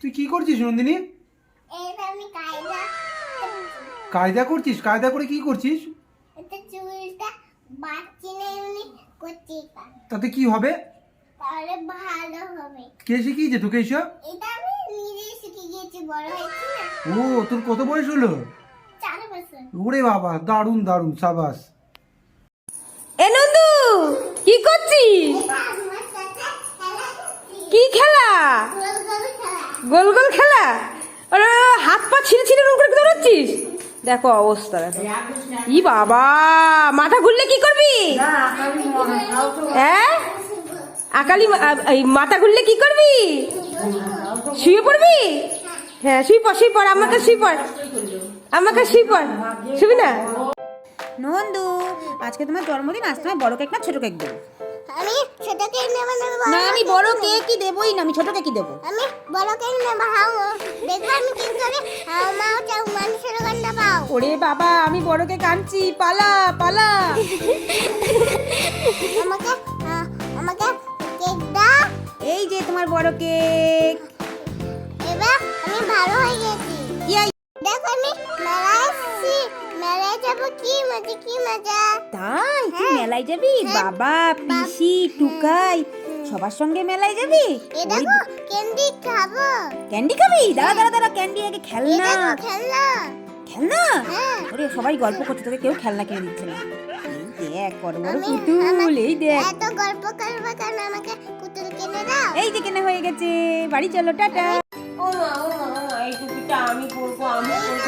তুই কি করছিস নন্দিনী? কায়দা করছিস? কায়দা করে কি করছিস? তাতে কি হবে? তাহলে ভালো হবে। কে শিখিয়েছে তোকে এইসব এটা আমি নিজেই শিখে গিয়েছি বড় হয়েছি ও তোর কত বয়স হলো? চার বছর। ওরে বাবা দারুণ দারুণ সাবাস। এ নন্দু কি করছিস? কি খেলা? গোল গোল খেলা? হাত পা ছিঁড়ে ছিঁড়ে করে দৌড়াচ্ছিস দেখো অবস্থা, দেখো। ই বাবা, মাথা ঘুরলে কি করবি? হ্যাঁ? আকালি মাথা ঘুরলে কি করবি? শুয়ে পড়বি? হ্যাঁ শুই পড় শুই পড়, আমাকে শুই পড়। আমাকে শুই পড়। শুবি না? নন্দু, আজকে তোমার জন্মদিন, আজ তোমার বড় কেক না ছোট কেক দেবো? আমি ছোট কেক নেব না আমি বড়। কেকই দেবোই না আমি ছোট কেকই দেবো। আমি বড় কেক নেব হাও দেখব আমি কি করে? হাও মাও চাও মানুষের গন্ধ পাও। ওরে বাবা আমি বড় কেক আনছি পালা পালা। আমাকে আমাকে কেক দাও। এই যে তোমার বড় কেক। এবার আমি ভালো হয়ে গেছি। দেখো আমি এসেছি মেলায় যাব কি মজা কি মজা? তাই তুই হ্যাঁ। মেলায় যাবি? হ্যাঁ। বাবা পিসি টুকাই সবার সঙ্গে মেলায় যাবি? এ দেখো ক্যান্ডি খাব। ক্যান্ডি খাবি? দাঁড়া দাঁড়া দাঁড়া ক্যান্ডি আগে খেলনা। খেলনা। খেলনা? হ্যাঁ। ওরে সবাই গল্প করছে তোকে কেউ খেলনা কিনে দিচ্ছে না। এই দেখ বড় বড় আমি পুতুল আমাকে- এই দেখ। এত গল্প করবে কেন? আমাকে পুতুল কিনে দাও। এই যে কেনা হয়ে গেছে। বাড়ি চলো টাটা। ও মা ও মা এই টুপিটা আমি পরবো আমি পরবো।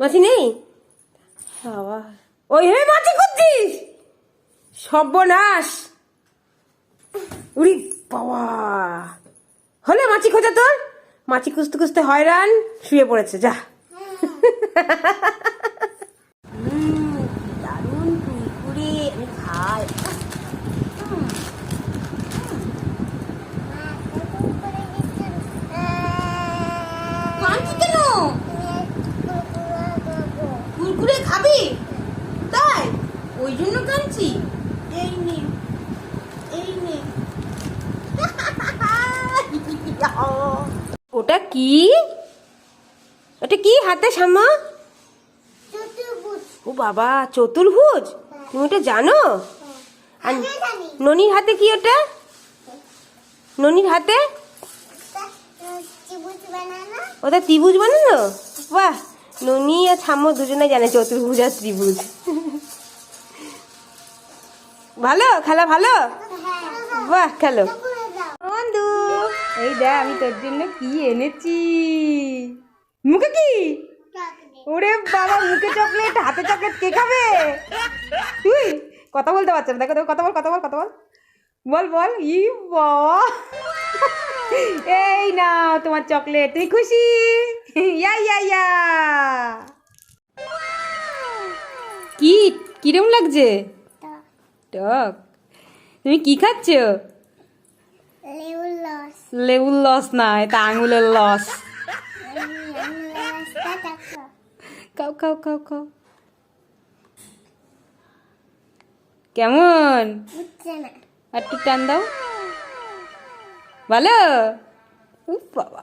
মাছি নেই? বাবা ওই হে মাছি খুঁজছিস সর্বনাশ! উরি বাবা! হলে মাছি খোঁজা তোর? মাছি খুঁজতে খুঁজতে হয়রান শুয়ে পড়েছে যা। দারুণ কুড়কুড়ে আমি খাই কেন কুরকুরে খাবি তাই ওই জন্য কাঁদছি এই নে এই নে ওটা কি? ওটা কি হাতে সামা? ও বাবা চতুর্ভুজ? তুমি ওটা জানো? আর ননির হাতে কি ওটা? ননির হাতে। ওটা ত্রিভুজ বানানো। বাহ! ননি আর ছাম্ম দুজনে জানে চতুর্ভুজ আর ত্রিভুজ। ভালো? খেলা ভালো? হ্যাঁ। বাহ খেলো। বন্ধু এই দেখ আমি তোর জন্য কি এনেছি। মুখে কি? ওরে বাবা মুখে চকলেট হাতে চকলেট কে খাবে? তুই কথা বলতে পারছ না। দেখো দেখো কথা বল কথা বল কথা বল। বল বল। ই বাবা। এই না তোমার চকলেট তুই খুশি? ইয়া ইয়া ইয়া। কি? কিরম লাগছে? টক। তুমি কি খাচ্ছ? লেবুর রস। লেবুর লস না এটা আঙুলের লস খাও খাও খাও খাও। কেমন? আর একটু টান দাও। ভালো? উফ বাবা।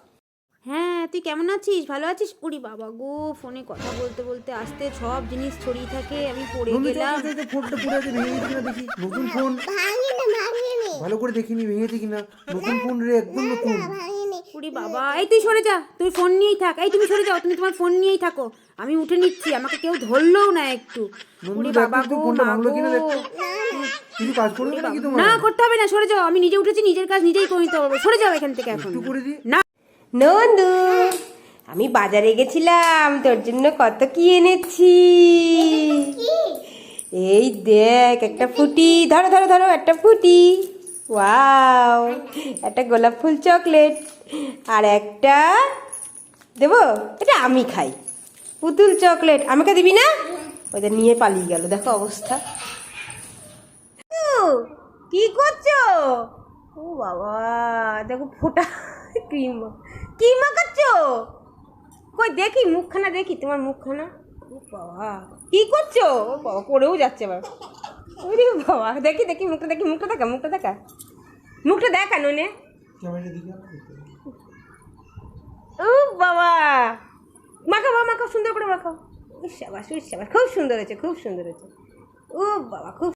হ্যাঁ তুই কেমন আছিস? ভালো আছিস? উড়ি বাবা গো ফোনে কথা বলতে বলতে আসতে সব জিনিস ছড়িয়ে থাকে আমি পড়ে গেলাম। ফোনটা কিনা দেখি নতুন ফোন ভাঙিনি, ভাঙিনি। ভালো করে দেখিনি ভেঙেছে কিনা? নতুন ফোন রে একদম নতুন। ভাঙিনি। উড়ি বাবা এই তুই সরে যা তুই ফোন নিয়েই থাক এই তুমি সরে যাও তুমি তোমার ফোন নিয়েই থাকো। আমি উঠে নিচ্ছি আমাকে কেউ ধরলেও না একটু। দেখো বাবা গো ফোনটা মা ভাঙলো গো। কিনা দেখো। কিছু কাজ করবে নাকি তোমার? না করতে হবে না সরে যাও আমি নিজে উঠেছি নিজের কাজ নিজেই করে নিতে পারব সরে যাও এখান থেকে এখন। একটু করে দিই না। নন্দু আমি বাজারে গেছিলাম তোর জন্য কত কি এনেছি? এই দেখ একটা ফুটি ধরো ধরো ধরো একটা ফুটি। ওয়াও একটা গোলাপ ফুল চকলেট আর একটা দেবো? এটা আমি খাই। পুতুল চকলেট। আমাকে দিবি না? ওদের নিয়ে পালিয়ে গেল। দেখো অবস্থা। কি করছ? ও বাবা, দেখো ফোটা ক্রিম। কি মাখাচ্ছ কই, দেখি, মুখখানা দেখি, তোমার মুখখানা। ও বাবা, কি করছ? ও বাবা, পড়েও যাচ্ছে এবার ওরে বাবা দেখি দেখি মুখটা দেখি মুখটা দেখা মুখটা দেখা। মুখটা দেখা নুনে। ও বাবা মাখাও বাবা। মাখাও সুন্দর করে মাখাও। উৎসাবাস উৎসাবাস খুব সুন্দর হয়েছে খুব সুন্দর হয়েছে। ও বাবা খুব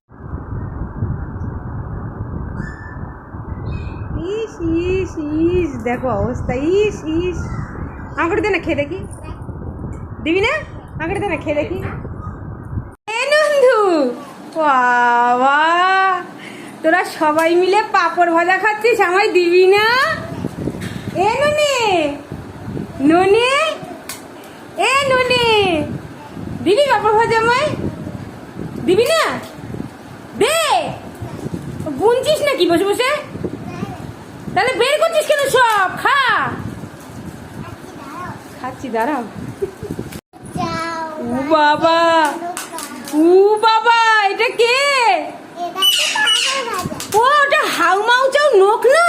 ইস ইস ইস দেখো অবস্থা ইস ইস। আমাকে দে না খেয়ে দেখি। দিবি না? আমাকে দে না খেয়ে দেখি। বাবা তোরা সবাই মিলে পাপড় ভাজা খাচ্ছিস আমায় দিবি না? এ ননে ননে এ ননে দিবি পাপড় ভাজা আমায়? দিবি না? দে। গুনছিস নাকি বসে বসে? তাহলে বের করছিস কেন সব? খা। খাচ্ছি দাঁড়াও। ও বাবা ও বাবা কে? ও, ওটা হাউ মাউ চাও নোক না?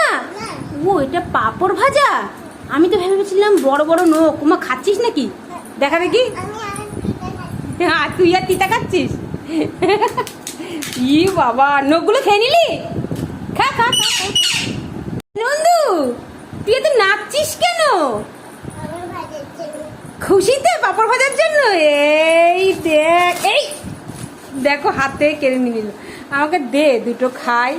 ও, এটা পাপড় ভাজা? আমি তো ভেবেছিলাম বড় বড় নোক ওমা খাচ্ছিস নাকি? দেখা দেখি। হ্যাঁ তুই আর তিতা খাচ্ছিস? ই বাবা নোকগুলো খেয়ে নিলি? খা খা। নন্দু, তুই এত নাচছিস কেন? খুশিতে পাপড় ভাজার জন্য? এই দেখ, এই দেখো হাতে কেড়ে নিয়ে নিল। আমাকে দে দুটো খাই।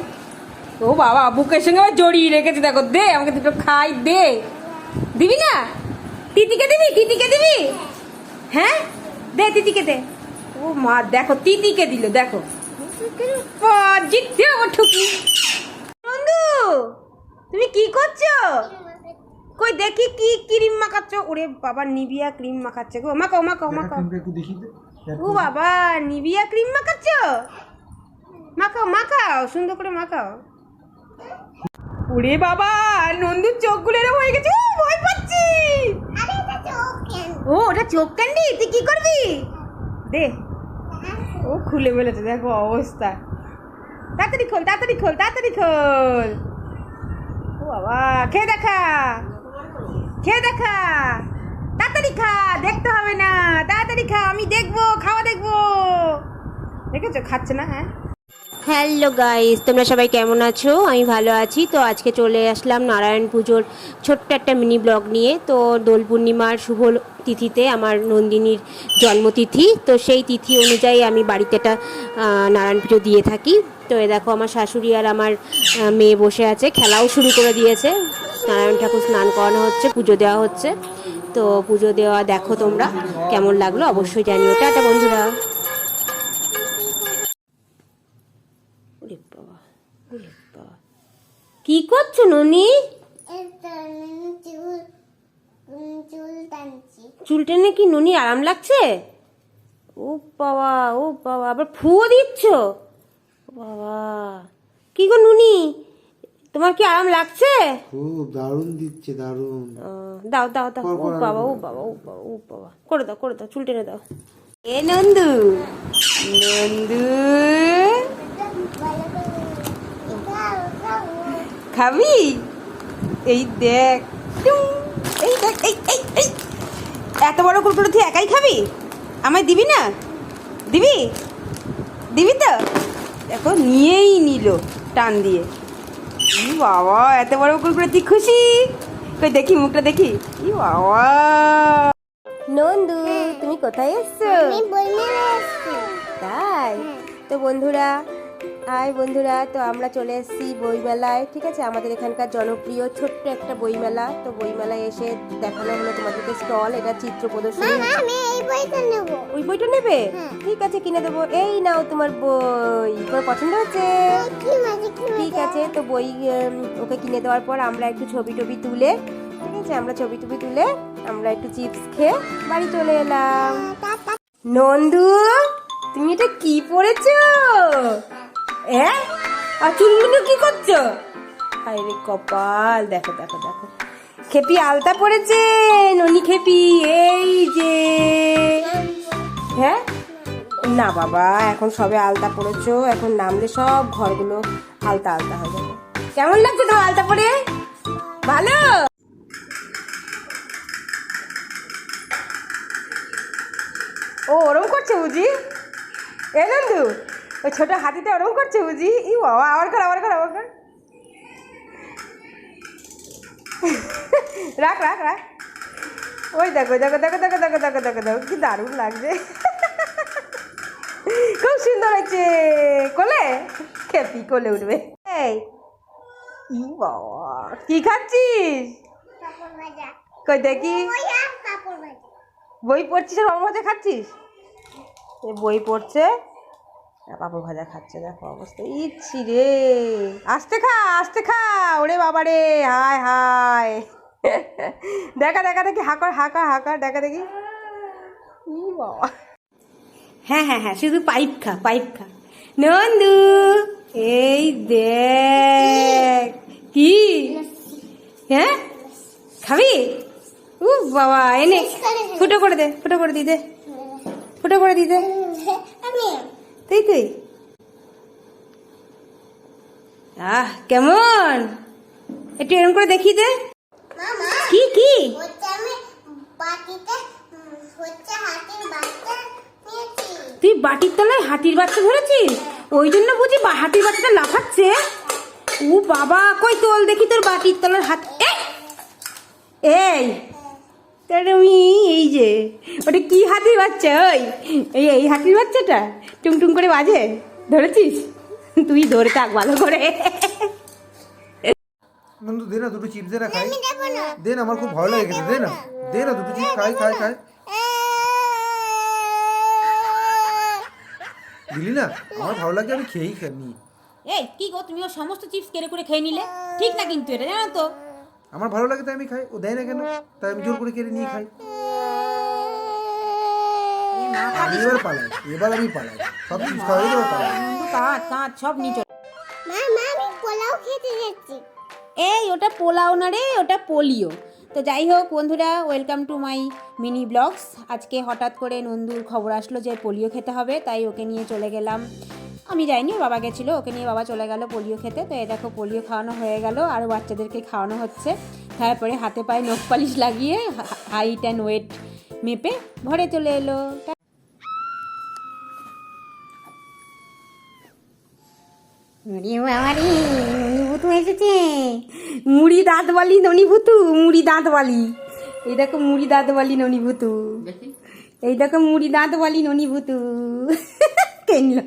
ও বাবা বুকের সঙ্গে আবার জড়িয়ে রেখেছে দেখো দে আমাকে দুটো খাই দে। দিবি না? তিতিকে দিবি? তিতিকে দিবি? হ্যাঁ? দে তিতিকে দে। ও মা দেখো তিতিকে দিল দেখো। জিততে আমার ঠুকি। বন্ধু তুমি কি করছ? কই দেখি কি ক্রিম মাখাচ্ছ। ওরে বাবা নিবিয়া ক্রিম মাখাচ্ছে গো। মাখাও মাখাও মাখাও। দেখি দে। ও বাবা নিবিয়া ক্রিম মাখাচ্ছ? মাখাও মাখাও সুন্দর করে মাখাও। ওরে বাবা নন্দুর চোখগুলো এরকম হয়ে গেছে ও, ভয় পাচ্ছি। আরে এটা চোখ কেন ও ওটা চোখ ক্যান্ডি তুই কি করবি? দে। ও খুলে ফেলেছে দেখো অবস্থা। তাড়াতাড়ি খোল তাড়াতাড়ি খোল তাড়াতাড়ি খোল। ও বাবা খেয়ে দেখা। খেয়ে দেখা। তাড়াতাড়ি খা দেখতে হবে না। তাড়াতাড়ি খা, আমি দেখব, খাওয়া দেখব। দেখেছ? খাচ্ছে না হ্যাঁ? হ্যালো গাইস, তোমরা সবাই কেমন আছো? আমি ভালো আছি। তো আজকে চলে আসলাম নারায়ণ পুজোর ছোট্ট একটা মিনি ব্লগ নিয়ে। তো দোল পূর্ণিমার শুভ তিথিতে আমার নন্দিনীর জন্মতিথি। তো সেই তিথি অনুযায়ী আমি বাড়িতে একটা নারায়ণ পুজো দিয়ে থাকি। তো এ দেখো, আমার শাশুড়ি আর আমার মেয়ে বসে আছে। খেলাও শুরু করে দিয়েছে। নারায়ণ ঠাকুর স্নান করানো হচ্ছে, পুজো দেওয়া হচ্ছে। তো পুজো দেওয়া দেখো তোমরা। কেমন লাগল অবশ্যই জানিও। টাটা বন্ধুরা। কি করছ ননি? চুল টেনে কি ননি আরাম লাগছে? ও বাবা ও বাবা, আবার ফুও দিচ্ছ? বাবা। কি গো নুনি? তোমার কি আরাম লাগছে? খুব দারুণ দিচ্ছে দারুণ। দাও দাও দাও। ও বাবা ও বাবা ও বাবা ও বাবা। করে দাও করে দাও চুল টেনে দাও। এ নন্দু। নন্দু। খাবি? এই দেখ। এই দেখ এই এই এই। এত বড় কুরকুরে তুই একাই খাবি? আমায় দিবি না? দিবি? দিবি তো? দেখো নিয়েই নিল টান দিয়ে। ই বাবা এত বড় কুকুর তুই খুশি? কই দেখি মুখটা দেখি। ই বাবা। নন্দু তুমি কোথায় এসছো? তাই? তো বন্ধুরা হাই বন্ধুরা তো আমরা চলে এসেছি বইমেলায় ঠিক আছে? আমাদের এখানকার জনপ্রিয় ছোট্ট একটা বইমেলা। তো বইমেলায় এসে দেখানো হলো তোমাদেরকে স্টল এটা চিত্র প্রদর্শনী মা আমি এই বইটা নেব। ওই বইটা নেবে? হ্যাঁ। ঠিক আছে কিনে দেবো। এই নাও তোমার বই। তোমার পছন্দ হচ্ছে? ঠিক আছে তো বই ওকে কিনে দেওয়ার পর আমরা একটু ছবি টবি তুলে ঠিক আছে? আমরা ছবি টবি তুলে আমরা একটু চিপস খেয়ে বাড়ি চলে এলাম। নন্দু তুমি এটা কি পড়েছো? হ্যাঁ আর চুলগুলো কি করছ? হায় রে কপাল, দেখো দেখো দেখো। খেপি আলতা পড়েছে, ননি খেপি, এই যে। হ্যাঁ? না বাবা, এখন সবে আলতা পড়েছো, এখন নামলে সব ঘরগুলো আলতা আলতা হয়ে যাবে। কেমন লাগছে তোমার আলতা পরে? ভালো? ও, ওরম করছে বুঝি? এ নন্দু ওই ছোট হাতিটা ওরম করছে বুঝি? ই বাবা, আবার কর আবার কর আবার কর। রাখ রাখ রাখ। ওই দেখো দেখো দেখো দেখো দেখো দেখো দেখো দেখো, কি দারুণ লাগছে। খুব সুন্দর হয়েছে। কোলে? খেপি, কোলে উঠবে। এই বাবা, কি খাচ্ছিস? কই দেখি। বই পড়ছিস আর ভাজা খাচ্ছিস? বই পড়ছে? পাপড় ভাজা খাচ্ছে দেখো অবস্থা। ইচ্ছি রে। আস্তে খা আস্তে খা, ওরে বাবা রে হায় হায়। দেখা দেখা দেখি, হাকর হাকা হাকা দেখা দেখি। বাবা। হ্যাঁ হ্যাঁ হ্যাঁ শুধু পাইপ খা পাইপ খা। নন্দু, এই দেখ, কি? হ্যাঁ? খাবি? উ বাবা, এনে, ফুটো করে দে, ফুটো করে দিতে ফুটো করে দিতে তুই তুই আহ কেমন? একটু এরকম করে দেখি দে। কি কি? তুই বাটির তলায় হাতির বাচ্চা ধরেছিস? ওই জন্য বুঝি বা- হাতির বাচ্চাটা লাফাচ্ছে। ও বাবা কই তোল দেখি তোর বাটির তলার হাত এই! আমি এই যে। ওটা কি হাতির বাচ্চা ওই? এই এই হাতির বাচ্চাটা? টুং করে বাজে? ধরেছিস? তুই ধরে থাক ভালো করে। বন্ধু দে না দুটো চিপস দে না। খাই দে না আমার খুব ভালো লাগে খেতে। দে না। দে না দুটো চিপস খাই খাই খাই। দিলি না? আমার ভালো লাগে আমি খেয়েই খাই নি এই কি গো তুমি ও সমস্ত চিপস কেড়ে করে খেয়ে নিলে? ঠিক না কিন্তু এটা জানো তো? আমার ভালো লাগে তাই আমি খাই ও দেয় না কেন? তাই আমি জোর করে কেড়ে নিয়ে খাই। এবার পালাই এবার আমি পালাই সব চিপস খাওয়া পালাই। কাঁচ কাঁচ সব নিয়ে চলে। মামা আমি পোলাও খেতে যাচ্ছি। এই ওটা পোলাও না রে ওটা পোলিও। তো যাই হোক বন্ধুরা welcome to my mini vlogs আজকে হঠাৎ করে নন্দুর খবর আসলো যে পোলিও খেতে হবে তাই ওকে নিয়ে চলে গেলাম। আমি যাইনি ওর বাবা গেছিল ওকে নিয়ে বাবা চলে গেল পোলিও খেতে। তো এই দেখো পোলিও খাওয়ানো হয়ে গেল আর বাচ্চাদেরকে খাওয়ানো হচ্ছে। তারপরে হাতে পায়ে নখ পালিশ লাগিয়ে হাইট অ্যান্ড ওয়েট মেপে ঘরে চলে এলো। ননিভূতু এসেছে। মুড়ি দাঁত বালি ননিভূতু মুড়ি দাঁত বালি এই দেখো মুড়ি দাঁত বালি ননিভূতু এই দেখো মুড়ি দাঁত বালি ননিভূতু কেনলো